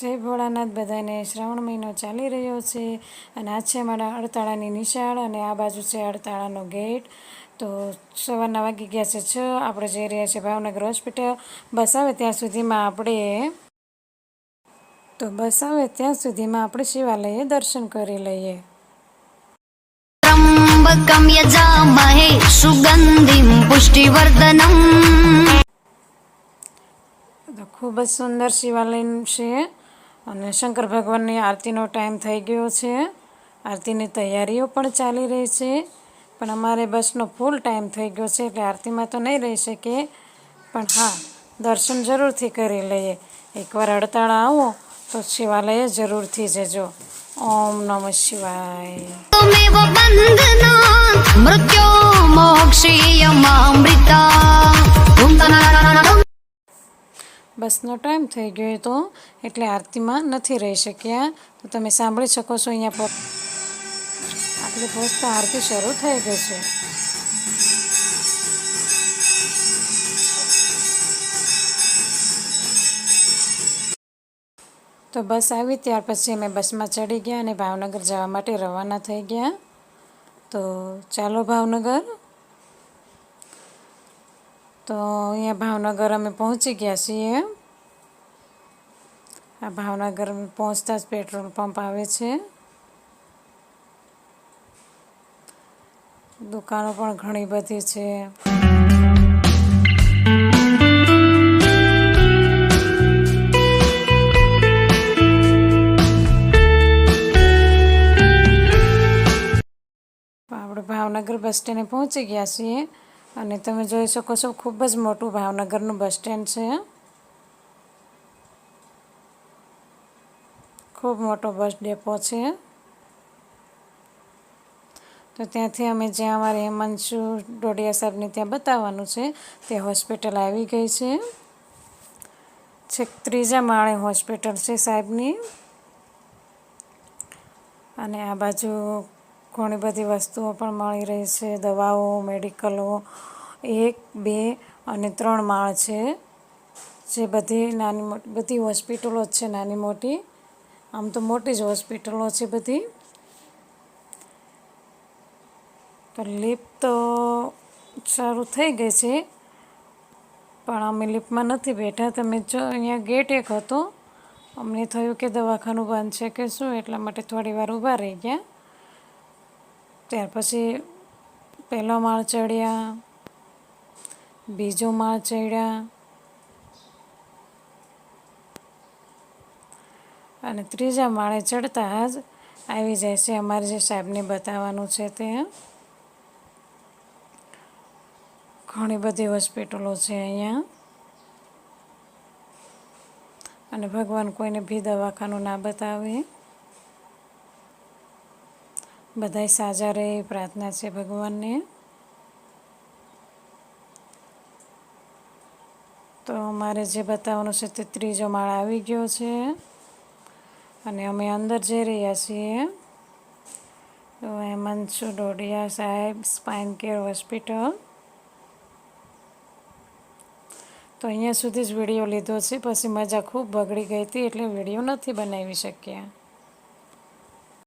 જય ભોળાનાથ બધાને. શ્રાવણ મહિનો ચાલી રહ્યો છે અને આ છે મારા અડતાળાની નિશાળ અને આ બાજુ છે અડતાળાનો ગેટ. તો સવારના વાગી ગયા છે છ. આપણે જઈ રહ્યા છીએ ભાવનગર હોસ્પિટલ. બસ આવે ત્યાં સુધીમાં આપણે તો બસ આવે ત્યાં સુધીમાં આપણે શિવાલયે દર્શન કરી લઈએ. સુગંધિમ પુષ્ટિવર્ધનમ. ખૂબ જ સુંદર શિવાલય છે. અને શંકર ભગવાનની આરતીનો ટાઈમ થઈ ગયો છે. આરતીની તૈયારીઓ પણ ચાલી રહી છે. પણ અમારે બસનો ફૂલ ટાઈમ થઈ ગયો છે એટલે આરતીમાં તો નહીં રહી શકીએ. પણ હા, દર્શન જરૂરથી કરી લઈએ. એકવાર હડતાળ આવો તો શિવાલય જરૂરથી જજો. ઓમ નમ શિવાય. મૃત્યો મોક્ષ અમૃતા બસનો ટાઈમ થઈ ગયો હતો, એટલે આરતીમાં નથી રહી શક્યા. તો તમે સાંભળી શકો છો અહીંયા પર આટલી પહોંચતા આરતી શરૂ થઈ ગઈ છે. તો બસ આવી, ત્યાર પછી અમે બસમાં ચડી ગયા અને ભાવનગર જવા માટે રવાના થઈ ગયા. તો ચાલો ભાવનગર. તો અહીંયા ભાવનગર અમે પહોંચી ગયા છીએ. આ ભાવનગર પહોંચતા જ પેટ્રોલ પંપ આવે છે. દુકાનો પણ ઘણી બધી છે. આપણે ભાવનગર બસ સ્ટેન્ડે પહોંચી ગયા છીએ. અને તમે જોઈ શકો છો, ખૂબ જ મોટું ભાવનગરનું બસ સ્ટેન્ડ છે. ખૂબ મોટો બસ ડેપો છે. તો ત્યાંથી અમે જ્યાં અમારે હેમાંશુ ડોડિયા સાહેબને ત્યાં બતાવવાનું છે, તે હોસ્પિટલ આવી ગઈ છે. છેક ત્રીજા માળે હોસ્પિટલ છે સાહેબની. અને આ બાજુ ઘણી બધી વસ્તુઓ પણ મળી રહી છે. દવાઓ, મેડિકલો, એક, બે અને ત્રણ માળ છે. જે બધી નાની મોટી, બધી હોસ્પિટલો જ છે નાની મોટી. આમ તો મોટી જ હોસ્પિટલો છે બધી. તો લિફ્ટ તો સારું થઈ ગઈ છે, પણ અમે લિફ્ટમાં નથી બેઠા. તમે જો અહીંયા ગેટ એક હતો, અમને થયું કે દવાખાનું બંધ છે કે શું, એટલા માટે થોડી વાર ઊભા રહી ગયા. ત્યાર પછી પહેલો માળ ચડ્યા, બીજો માળ ચડ્યા અને ત્રીજા માળે ચડતા જ આવી જાય છે. અમારે જે સાહેબને બતાવવાનું છે તે. ઘણી બધી હોસ્પિટલો છે અહીંયા. અને ભગવાન કોઈને ભી દવાખાનું ના બતાવે. બધાય સાજા રહે પ્રાર્થના છે ભગવાનને. તો મારે જે બતાવવાનું છે તે ત્રીજો માળ આવી ગયો છે. અને અમે અંદર જઈ રહ્યા છીએ. તો હેમાંશુ ડોડિયા સાહેબ સ્પાઇન કેર હોસ્પિટલ. તો અહીંયા સુધી જ વીડિયો લીધો છે. પછી મજા ખૂબ બગડી ગઈ હતી એટલે વીડિયો નથી બનાવી શક્યા.